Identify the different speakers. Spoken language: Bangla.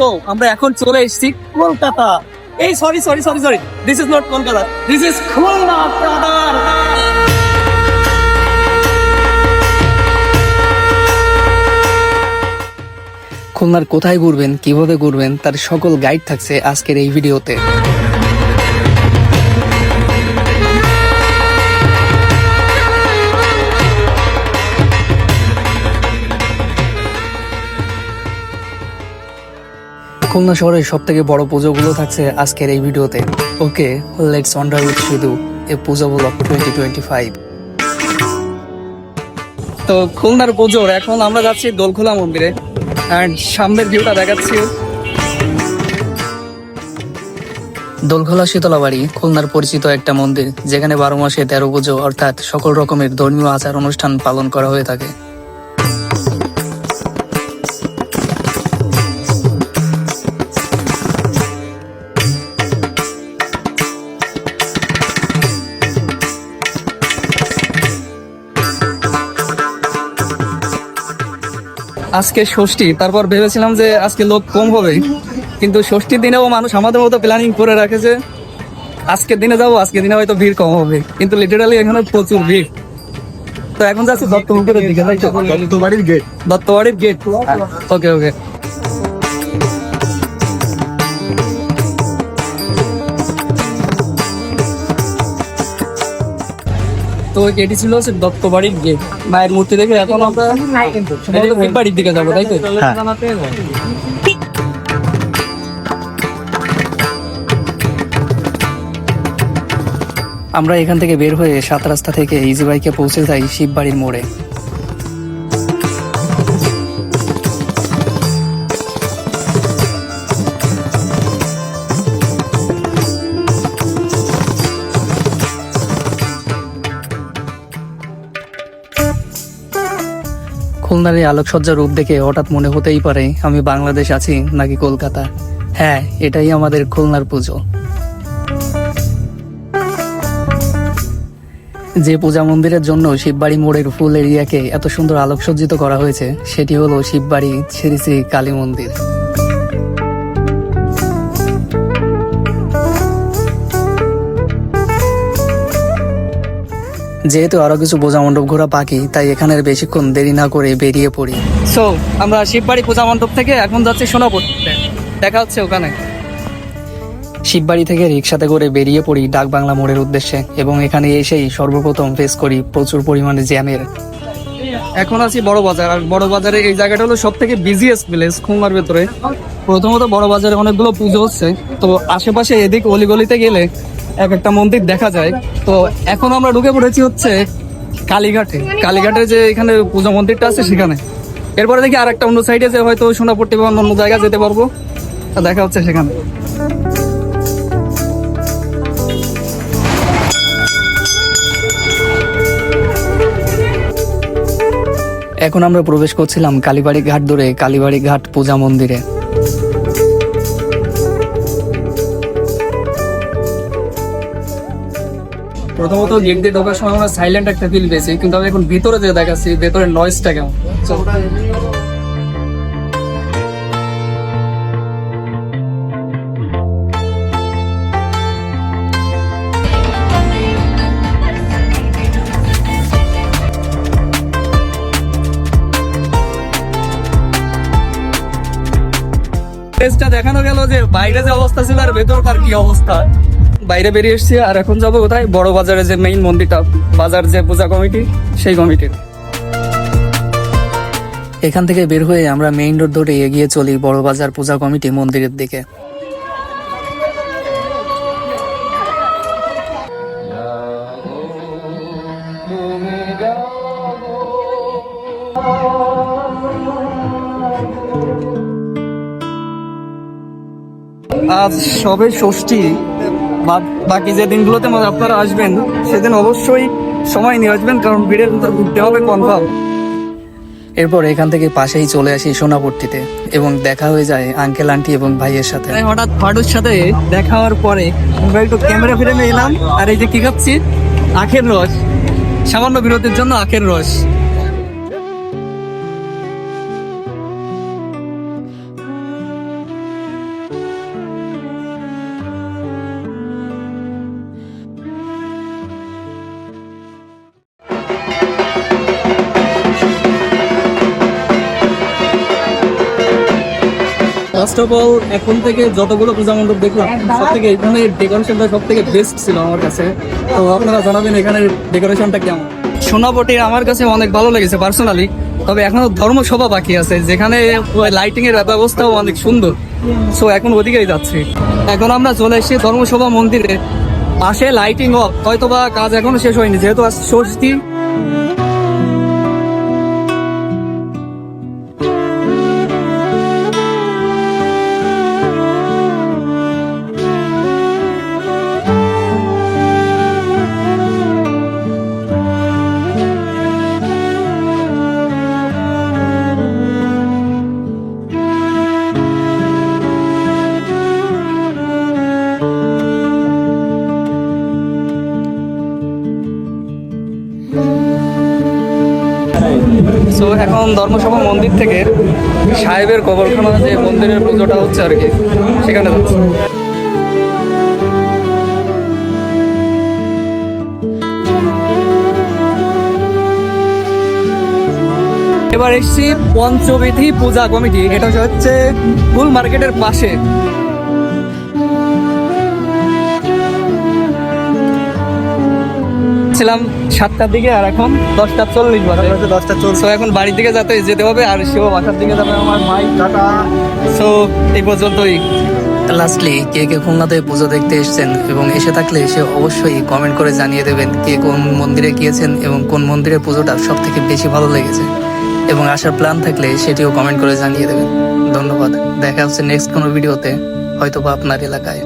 Speaker 1: সো আমরা এখন চলে এসেছি কলকাতা। এই sorry sorry sorry sorry this is not Kolkata this is Khulna
Speaker 2: খুলনার কোথায় ঘুরবেন, কীভাবে ঘুরবেন, তার সকল গাইড থাকছে আজকের এই ভিডিওতে খুলনা শহরের সব থেকে বড় পুজোগুলো থাকছে আজকের এই ভিডিওতে। Okay let's wonder with Sidhu a Puja blog twenty twenty five
Speaker 1: তো খুলনার পুজোর, এখন আমরা যাচ্ছি দোলখোলা মন্দিরে। অ্যান্ড সামনের ভিউটা দেখাচ্ছি।
Speaker 2: দোলখোলা শীতলাবাড়ি, খুলনার পরিচিত একটা মন্দির, যেখানে বারো মাসে তেরো পুজো, অর্থাৎ সকল রকমের ধর্মীয় আচার অনুষ্ঠান পালন করা হয়ে থাকে।
Speaker 1: আজকে ষষ্ঠী তারপর ভেবেছিলাম যে আজকে লোক কম হবে। কিন্তু ষষ্ঠীর দিনেও মানুষ আমাদের মতো প্ল্যানিং করে রাখেছে আজকের দিনে যাব আজকের দিনে হয়তো ভিড় কম হবে। কিন্তু লিটারালি এখানে প্রচুর ভিড়। তো এখন যাচ্ছে দত্তপুকুরের দিকে তাই তো?
Speaker 3: দত্তবাড়ির গেট
Speaker 1: দত্তবাড়ির গেট ওকে ওকে তো এটি ছিল হচ্ছে দত্তবাড়ির গেট মায়ের মূর্তি দেখে এখন আমরা বাড়ির দিকে যাব তাই তো?
Speaker 2: আমরা এখান থেকে বের হয়ে সাত রাস্তা থেকে ইজি বাইকে পৌঁছে যাই শিব বাড়ির মোড়ে। খুলনার এই আলোকসজ্জার রূপ দেখে হঠাৎ মনে হতেই পারে আমি বাংলাদেশ আছি নাকি কলকাতা। হ্যাঁ এটাই আমাদের খুলনার পুজো। যে পূজা মন্দিরের জন্য শিববাড়ি মোড়ের ফুল এরিয়াকে এত সুন্দর আলোকসজ্জিত করা হয়েছে, সেটি হলো শিববাড়ি শ্রী শ্রী কালী মন্দির। যেহেতু আরও কিছু পূজা মণ্ডপ ঘোরা বাকি তাই এখানের বেশিক্ষণ দেরি না করে বেরিয়ে পড়ি।
Speaker 1: সো আমরা শিববাড়ি পূজা মণ্ডপ থেকে এখন যাচ্ছি সোনাপুরতে দেখা হচ্ছে ওখানে।
Speaker 2: শিববাড়ি থেকে রিক্সাতে করে বেরিয়ে পড়ি ডাক বাংলা মোড়ের উদ্দেশ্যে এবং এখানে এসেই সর্বপ্রথম ফেস করি প্রচুর পরিমাণে জ্যামের।
Speaker 1: এখন আছি বড় বাজার আর বড় বাজারে এই জায়গাটা হলো সব থেকে বিজিয়েস্ট প্লেস খুলনার ভেতরে। প্রথমত বড় বাজারে অনেকগুলো পুজো হচ্ছে তো আশেপাশে এদিক অলিগলিতে গেলে এক একটা মন্দির দেখা যায়। তো এখন আমরা ঢুকে পড়েছি হচ্ছে কালীঘাটে। কালীঘাটে যে এখানে পূজা মন্দিরটা আছে সেখানে। এরপরে দেখি আর একটা অন্য সাইডে যে হয়তো সোনাপট্টি বা অন্য জায়গায় যেতে পারব। দেখা হচ্ছে সেখানে।
Speaker 2: এখন আমরা প্রবেশ করছিলাম কালীবাড়ি ঘাট ধরে, কালীবাড়ি ঘাট পূজা মন্দিরে।
Speaker 1: প্রথমত গেট দিয়ে ঢোকার সময় আমরা সাইলেন্ট একটা ফিল পেয়েছি কিন্তু আমি এখন ভিতরে যে দেখাচ্ছি ভেতরে নয়েজটা কেমন? দেখানো গেল যে বাইরে যে অবস্থা ছিল আর ভেতরকার কি অবস্থা? বাইরে বেরিয়ে এসেছি আর এখন যাব কোথায়? বড় বাজারে যে মেইন মন্দিরটা, বাজার যে পূজা কমিটি, সেই কমিটির।
Speaker 2: এখান থেকে বের হয়ে আমরা মেইন রোড ধরে এগিয়ে চলি বড় বাজার পূজা কমিটি মন্দিরের দিকে।
Speaker 1: আজ সবে ষষ্ঠী। বাকি যে দিনগুলোতে আপনারা আসবেন সেদিন অবশ্যই সময় নিয়ে আসবেন কারণ ভিড়ের ভিতর ঘুরতে হবে কনফার্ম
Speaker 2: এরপর এখান থেকে পাশেই চলে আসি সোনাপট্টিতে এবং দেখা হয়ে যায় আঙ্কেল আন্টি এবং ভাইয়ের সাথে।
Speaker 1: হঠাৎ ফাটুর সাথে দেখা হওয়ার পরে আমরা একটু ক্যামেরা ফিরে এলাম আর এই যে কি খাচ্ছি? আখের রস। সামান্য বিরতির জন্য আখের রস। ফার্স্ট অফ অল এখন থেকে যতগুলো পূজা মণ্ডপ দেখলাম সব থেকে এখানে ডেকোরেশনটা সব থেকে বেস্ট ছিল আমার কাছে। তো আপনারা জানাবেন এখানে ডেকোরেশনটা কেমন? সোনাপটি আমার কাছে অনেক ভালো লেগেছে পার্সোনালি তবে এখনও ধর্মসভা বাকি আছে, যেখানে লাইটিং এর ব্যবস্থাও অনেক সুন্দর। সো এখন ওদিকেই যাচ্ছি। এখন আমরা চলে এসেছি ধর্মসভা মন্দিরে। পাশে লাইটিং অফ হয়তো বা কাজ এখনও শেষ হয়নি, যেহেতু ষষ্ঠী। এখন ধর্মসভা মন্দির থেকে সাহেবের কবরখানা যে মন্দিরের পুজোটা হচ্ছে আর কি, সেখানে যাচ্ছি এবার এসছি পঞ্চবিধি পূজা কমিটি, এটা হচ্ছে ফুল মার্কেটের পাশে। ছিলাম সাতটার দিকে আর এখন দশটা চল্লিশ বাজে। দশটা চল্লিশ। এখন বাড়ির দিকে যাতে যেতে হবে আর সেও বাসার দিকে যাবে আমার মাই টাটা। সো এই পর্যন্তই।
Speaker 2: লাস্টলি কে কে খুলনাতে পুজো দেখতে এসেছেন এবং এসে থাকলে সে অবশ্যই কমেন্ট করে জানিয়ে দেবেন কে কোন মন্দিরে গিয়েছেন এবং কোন মন্দিরের পুজোটা সব থেকে বেশি ভালো লেগেছে। এবং আসার প্ল্যান থাকলে সেটিও কমেন্ট করে জানিয়ে দেবেন। ধন্যবাদ। দেখা হচ্ছে নেক্সট কোনো ভিডিওতে হয়তো বা আপনার এলাকায়।